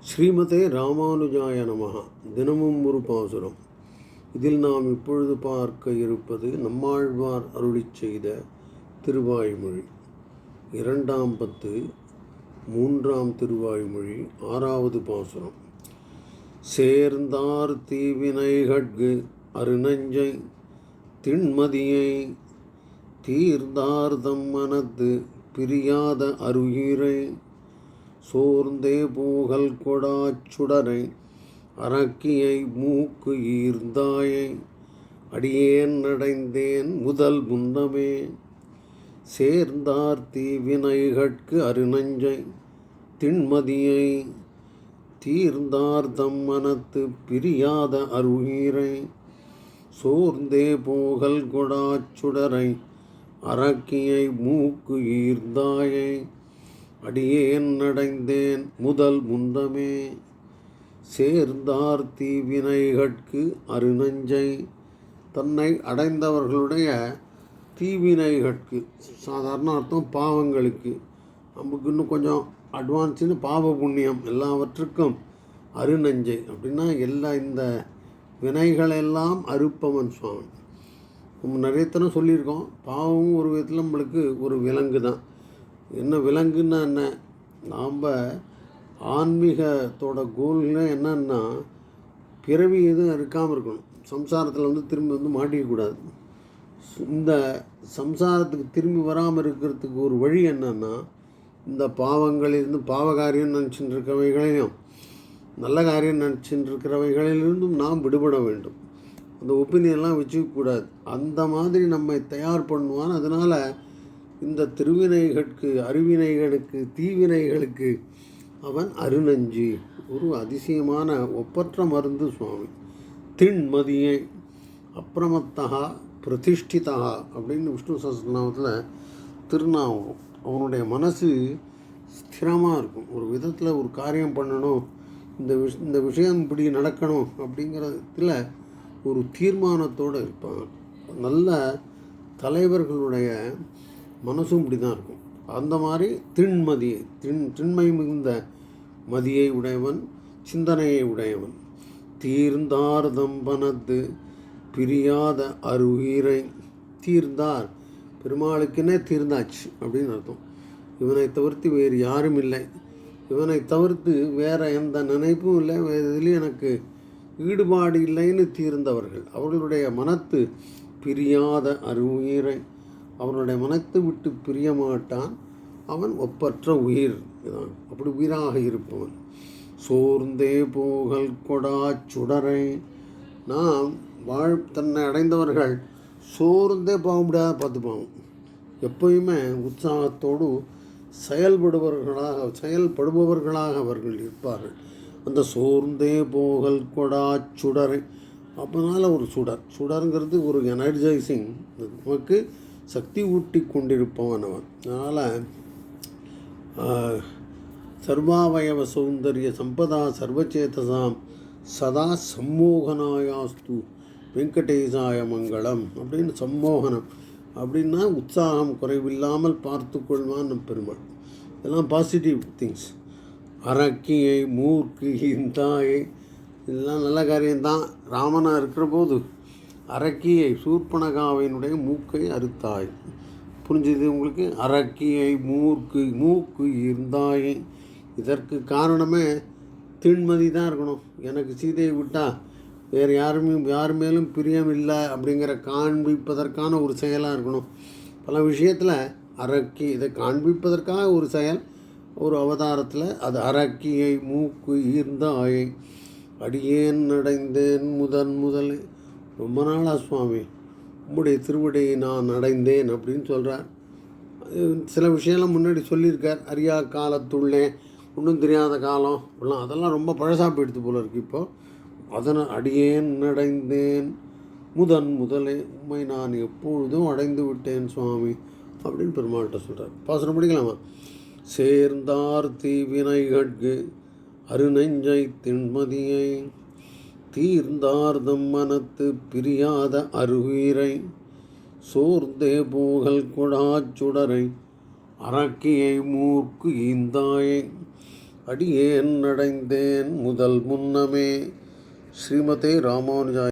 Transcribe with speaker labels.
Speaker 1: ஸ்ரீமதே ராமானுஜாய நமஹ. தினமும் ஒரு பாசுரம். இதில் நாம் இப்பொழுது பார்க்க இருப்பது நம்மாழ்வார் அருளிச் செய்த திருவாய்மொழி. இரண்டாம் பத்து மூன்றாம் திருவாய்மொழி ஆறாவது பாசுரம். சேர்ந்தார் தீவினைகட்கு அருநஞ்சை திண்மதியை தீர்ந்தார் தம் மனத்து பிரியாத அருகிரை சோர்ந்தே பூகல் கொடாச்சுடரை அரக்கியை மூக்கு ஈர்ந்தாயை அடியேன் நடைந்தேன் முதல் முன்னமே. சேர்ந்தார் தீவினைகட்கு அருநஞ்சை திண்மதியை தீர்ந்தார் தம் மனத்து பிரியாத அருகீரை. சோர்ந்தே போகல் கொடாச்சுடரை அரக்கியை மூக்கு ஈர்ந்தாயை அடியேன் அடைந்தேன் முதல் முந்தமே சேர்ந்தார் தீவினைகட்கு அருநஞ்சை. தன்னை அடைந்தவர்களுடைய தீவினைகட்கு சாதாரண அர்த்தம் பாவங்களுக்கு. நமக்கு இன்னும் கொஞ்சம் அட்வான்ஸ்னு பாவ புண்ணியம் எல்லாவற்றுக்கும் அருநஞ்சை அப்படின்னா எல்லா இந்த வினைகளெல்லாம் அறுப்பவன் சுவாமி. நம்ம நிறையத்தனம் சொல்லியிருக்கோம் பாவமும் ஒரு விதத்தில் நம்மளுக்கு ஒரு விலங்கு தான் என்ன விலங்குன்னா என்ன? நாம் ஆன்மீகத்தோட கோல்னா என்னன்னா பிறவி எதுவும் இருக்காமல் இருக்கணும். சம்சாரத்தில் வந்து திரும்பி வந்து மாட்டிக்கக்கூடாது இந்த சம்சாரத்துக்கு திரும்பி வராமல் இருக்கிறதுக்கு ஒரு வழி என்னன்னா இந்த பாவங்களிலிருந்து பாவகாரியம் நினச்சிட்டு இருக்கிறவைகளையும் நல்ல காரியம் நினச்சிட்டு இருக்கிறவைகளிலிருந்தும் நாம் விடுபட வேண்டும். அந்த ஒப்பீனியெல்லாம் வச்சுக்கக்கூடாது. அந்த மாதிரி நம்மை தயார் பண்ணுவான். அதனால் இந்த திருவினைகளுக்கு அருவினைகளுக்கு தீவினைகளுக்கு அவன் அருணஞ்சி ஒரு அதிசயமான ஒப்பற்ற மருந்து சுவாமி. திண்மதியை அப்பிரமத்தகா பிரதிஷ்டிதா அப்படின்னு விஷ்ணு சஹஸ்ரநாமத்தில் திருநாமம். அவனுடைய மனசு ஸ்திரமாக இருக்கும். ஒரு விதத்தில் ஒரு காரியம் பண்ணணும். இந்த விஷ் இந்த விஷயம் இப்படி நடக்கணும் அப்படிங்கிறதுல ஒரு தீர்மானத்தோடு இருப்பான் நல்ல தலைவர்களுடைய மனசும் இப்படி தான் இருக்கும். அந்த மாதிரி திண்மதி திண் திண்மை மிகுந்த மதியை உடையவன் சிந்தனையை உடையவன். தீர்ந்தார் தம்பனத்து பிரியாத அருகீரை தீர்ந்தார். பெருமாளுக்குன்னே தீர்ந்தாச்சு அப்படின்னு அர்த்தம். இவனை தவிர்த்து வேறு யாரும் இல்லை. இவனை தவிர்த்து வேறு எந்த நினைப்பும் இல்லை. வேறு இதுலேயும் எனக்கு ஈடுபாடு இல்லைன்னு தீர்ந்தவர்கள். அவர்களுடைய மனத்து பிரியாத அருவுயிரை அவனுடைய மனத்தை விட்டு பிரிய மாட்டான் அவன் ஒப்பற்ற உயிர். இதான். அப்படி உயிராக இருப்பவன். சோர்ந்தே போகல் கொடா சுடரை. நாம் வாழ் தன்னை அடைந்தவர்கள் சோர்ந்தே போக முடியாத பார்த்துப்பாங்க எப்பயுமே உற்சாகத்தோடு செயல்படுபவர்களாக செயல்படுபவர்களாக அவர்கள் இருப்பார்கள். அந்த சோர்ந்தே போகல் கொடா சுடரை. அப்போனால ஒரு சுடர். சுடருங்கிறது ஒரு எனர்ஜைசிங் நமக்கு சக்தி ஊட்டி கொண்டிருப்பவன் அவன். அதனால் சர்வாவயவ சௌந்தரிய சம்பதா சர்வச்சேதசாம் சதா சம்மோகனாயாஸ்து வெங்கடேசாய மங்களம் அப்படின்னு சம்மோகனம். அப்படின்னா உற்சாகம் குறைவில்லாமல் பார்த்து கொள்வான் நம் பெருமாள். இதெல்லாம் பாசிட்டிவ் திங்ஸ் அரக்கியை மூர்க்கு இந்தாயை இதெல்லாம் நல்ல காரியம்தான். ராமனாக இருக்கிற போது அரக்கியை சூர்பனகாவினுடைய மூக்கை அறுத்தாய். புரிஞ்சது உங்களுக்கு? அரக்கியை மூர்க்கு மூக்கு இருந்தாய். இதற்கு காரணமே திண்மதி தான் இருக்கணும். எனக்கு சீதையை விட்டால் வேறு யாருமே யார் மேலும் பிரியம் இல்லை அப்படிங்கிற காண்பிப்பதற்கான ஒரு செயலாக இருக்கணும். பல விஷயத்தில் அரக்கி இதை காண்பிப்பதற்காக ஒரு செயல் ஒரு அவதாரத்தில் அது அரக்கியை மூக்கு ஈர்ந்த ஆயை அடியேன் அடைந்தேன் முதன் முதல் ரொம்ப நாளா சுவாமி உம்முடைய திருவடியை நான் அடைந்தேன் அப்படின்னு சொல்கிறார் சில விஷயம்லாம் முன்னாடி சொல்லியிருக்கார். அறியா காலத்துள்ளே ஒன்றும் தெரியாத காலம் இப்படிலாம். அதெல்லாம் ரொம்ப பழசாக போயிடுது போல இருக்குது இப்போது அதனை அடியேன் அடைந்தேன். முதன் முதலே உண்மை நான் எப்பொழுதும் அடைந்து விட்டேன் சுவாமி அப்படின்னு பெருமாள்கிட்ட சொல்கிறார் பாசனம் படிக்கலாமா? சேர்ந்தார் தீவினைகட்கு அருநெஞ்சை திண்மதியை தீர்ந்தார்தம் மனத்து பிரியாத அருவீரை சோர்ந்தே போகல் கொடாச்சுடரை அரக்கியை மூர்க்கு ஈந்தாயை அடியேன் அடைந்தேன் முதல் முன்னமே. ஸ்ரீமதே ராமானுஜாய்